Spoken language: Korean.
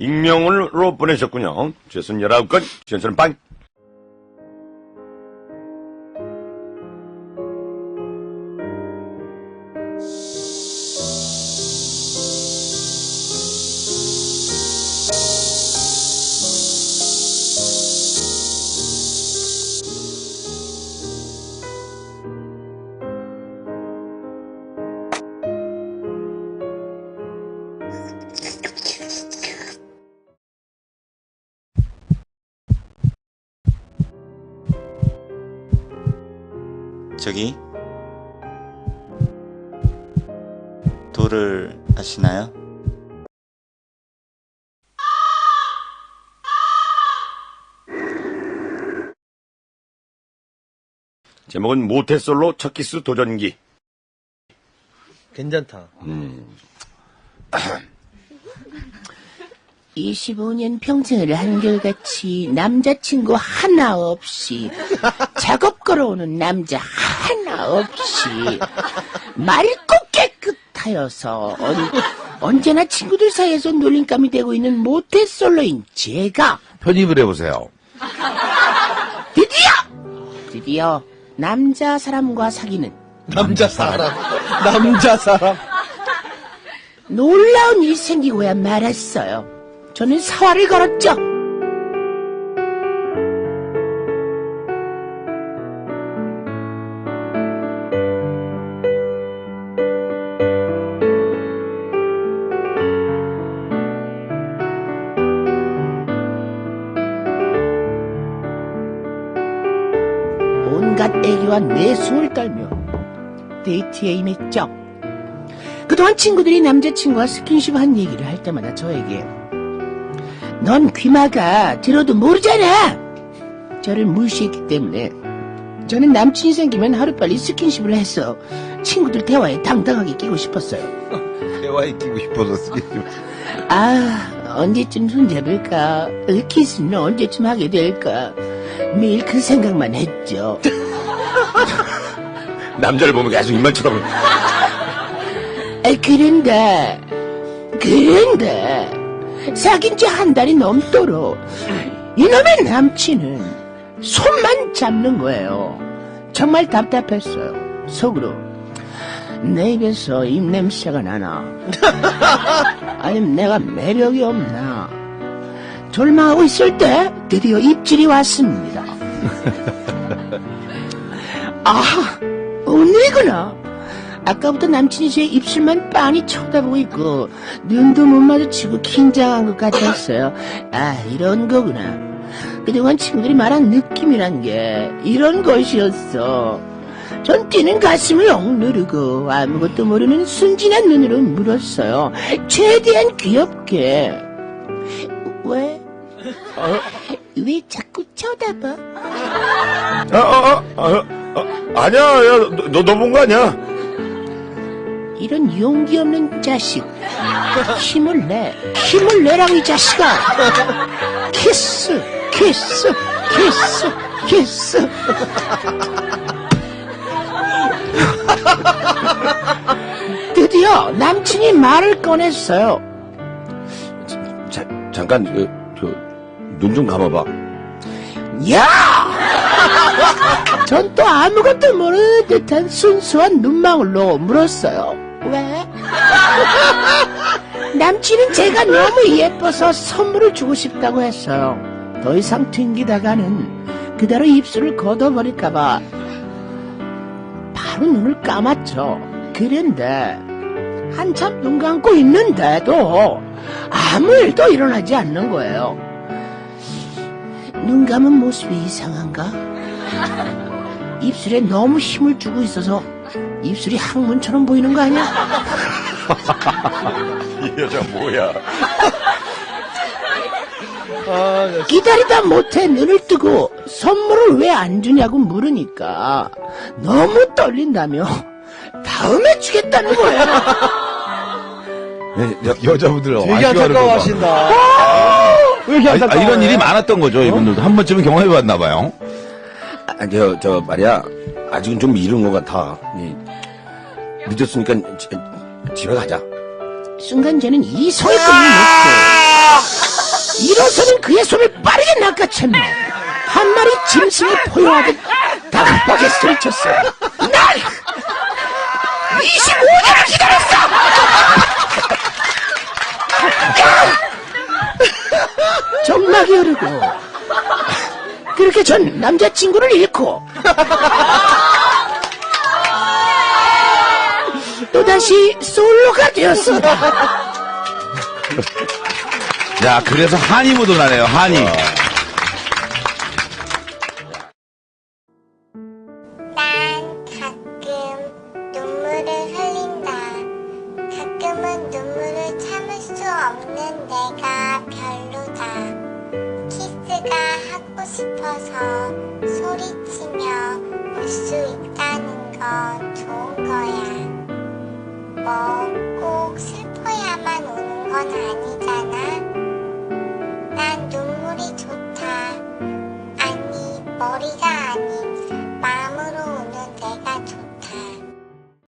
익명으로 보내셨군요. 죄선 19건, 죄선 빵. 저기 도를 아시나요? 제목은 모태솔로 첫 키스 도전기. 괜찮다. 25년 평생을 한결같이 남자친구 하나 없이 작업 걸어오는 남자 하나 없이 맑고 깨끗하여서 언, 제나 친구들 사이에서 놀림감이 되고 있는 모태솔로인 제가 편입을 해보세요. 드디어 드디어 남자 사람과 사귀는 남자 사람. 남자 사람. 놀라운 일이 생기고야 말았어요. 저는 사활을 걸었죠. 온갖 애기와 내숭을 떨며 데이트에 임했죠. 그동안 친구들이 남자친구와 스킨십 한 얘기를 할 때마다 저에게 넌 귀마가 들어도 모르잖아! 저를 무시했기 때문에 저는 남친이 생기면 하루빨리 스킨십을 해서 친구들 대화에 당당하게 끼고 싶었어요. 대화에 끼고 싶어서 쓰겠지. 아, 언제쯤 손잡을까? 키스는 언제쯤 하게 될까? 매일 그 생각만 했죠. 남자를 보면 계속 입만 쳐다보고. 아, 그런데, 그런데, 사귄 지 한 달이 넘도록, 이놈의 남친은 손만 잡는 거예요. 정말 답답했어요. 속으로. 내 입에서 입냄새가 나나? 아니면 내가 매력이 없나? 절망하고 있을 때 드디어 입질이 왔습니다. 아, 오늘이구나. 아까부터 남친이 제 입술만 빤히 쳐다보고 있고 눈도 못 마주치고 긴장한 것 같았어요. 아, 이런 거구나. 그동안 친구들이 말한 느낌이란 게 이런 것이었어. 전 뛰는 가슴을 억누르고 아무것도 모르는 순진한 눈으로 물었어요. 최대한 귀엽게. 왜? 왜 자꾸 쳐다봐? 아, 아, 아, 아, 아, 아니야, 야, 너, 너본거 아니야? 이런 용기 없는 자식. 힘을 내. 힘을 내라고, 이 자식아. 키스, 키스, 키스, 키스. 드디어 남친이 말을 꺼냈어요. 자, 잠깐, 그, 저, 눈좀 감아봐. 야! 전 또 아무것도 모르는 듯한 순수한 눈망울로 물었어요. 왜? 남친은 제가 너무 예뻐서 선물을 주고 싶다고 했어요. 더 이상 튕기다가는 그대로 입술을 걷어버릴까봐 바로 눈을 감았죠. 그런데 한참 눈 감고 있는데도 아무 일도 일어나지 않는 거예요. 눈 감은 모습이 이상한가? 입술에 너무 힘을 주고 있어서 입술이 항문처럼 보이는 거 아니야? 이 여자 뭐야? 아, 야, 기다리다 못해 눈을 뜨고 선물을 왜 안 주냐고 물으니까 너무 떨린다며 다음에 주겠다는 거예요. 네, 여, 여자분들 되게. 안타까워하신다. 왜 이렇게 아, 아, 안타까워? 이런 일이 많았던 거죠, 이분들도. 한 번쯤은 경험해봤나 봐요. 아, 저, 저, 말이야. 아직은 좀 이른 것 같아. 이, 늦었으니까 지- 집에 가자. 순간 저는 이성의 끈을 놓고 일어서는 그의 손을 빠르게 낚아채며 한 마리 짐승이 포효하듯 다급하게 소리쳤어요. 난 25년을 기다렸어! 정막이 흐르고 그렇게 전 남자친구를 잃고 또다시 솔로가 되었습니다. 야, 그래서 한이 묻어나네요, 한이. 하고 싶어서 소리치며 울 수 있다는 건 좋은 거야. 뭐 꼭 슬퍼야만 우는 건 아니잖